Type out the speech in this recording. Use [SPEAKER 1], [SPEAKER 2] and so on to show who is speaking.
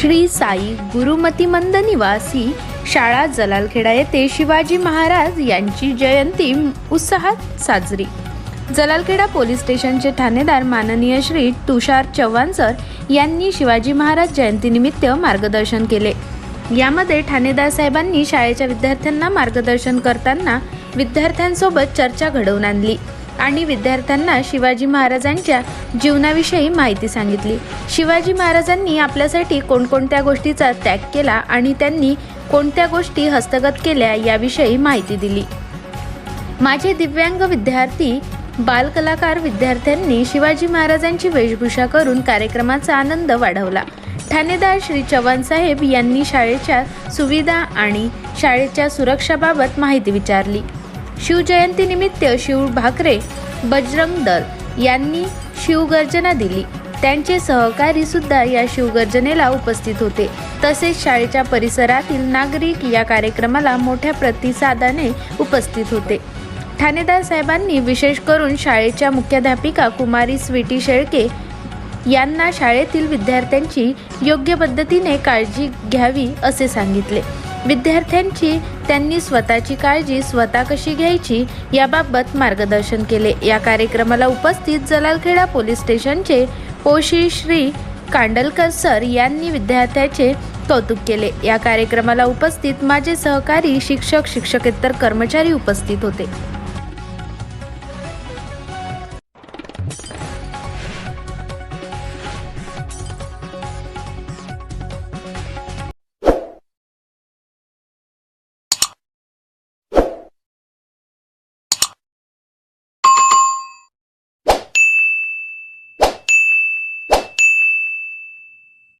[SPEAKER 1] श्री साई गुरुमती मंद निवासी शाळा जलालखेडा येथे शिवाजी महाराज यांची जयंती उत्साहात साजरी. जलालखेडा पोलीस स्टेशनचे ठाणेदार माननीय श्री तुषार चव्हाण सर यांनी शिवाजी महाराज जयंतीनिमित्त मार्गदर्शन केले. यामध्ये ठाणेदार साहेबांनी शाळेच्या विद्यार्थ्यांना मार्गदर्शन करताना विद्यार्थ्यांसोबत चर्चा घडवून आणली. आणि विद्यार्थ्यांना शिवाजी महाराजांच्या जीवनाविषयी माहिती सांगितली. शिवाजी महाराजांनी आपल्यासाठी कोणकोणत्या गोष्टीचा त्याग केला आणि त्यांनी कोणत्या गोष्टी हस्तगत केल्या याविषयी माहिती दिली. माझे दिव्यांग विद्यार्थी बालकलाकार विद्यार्थ्यांनी शिवाजी महाराजांची वेशभूषा करून कार्यक्रमाचा आनंद वाढवला. ठाणेदार श्री चव्हाण साहेब यांनी शाळेच्या सुविधा आणि शाळेच्या सुरक्षाबाबत माहिती विचारली. शिवजयंतीनिमित्त शिव भाकरे बजरंग दल यांनी शिवगर्जना दिली. त्यांचे सहकारी सुद्धा या शिवगर्जनेला उपस्थित होते. तसेच शाळेच्या परिसरातील नागरिक या कार्यक्रमाला मोठ्या प्रतिसादाने उपस्थित होते. ठाणेदार साहेबांनी विशेष करून शाळेच्या मुख्याध्यापिका कुमारी स्वीटी शेळके यांना शाळेतील विद्यार्थ्यांची योग्य पद्धतीने काळजी घ्यावी असे सांगितले. विद्यार्थ्यांची त्यांनी स्वतःची काळजी स्वतः कशी घ्यायची याबाबत मार्गदर्शन केले. या कार्यक्रमाला उपस्थित जलालखेडा पोलीस स्टेशनचे पोशी श्री कांडलकर सर यांनी विद्यार्थ्याचे कौतुक केले. या कार्यक्रमाला उपस्थित माझे सहकारी शिक्षक शिक्षकेतर कर्मचारी उपस्थित होते.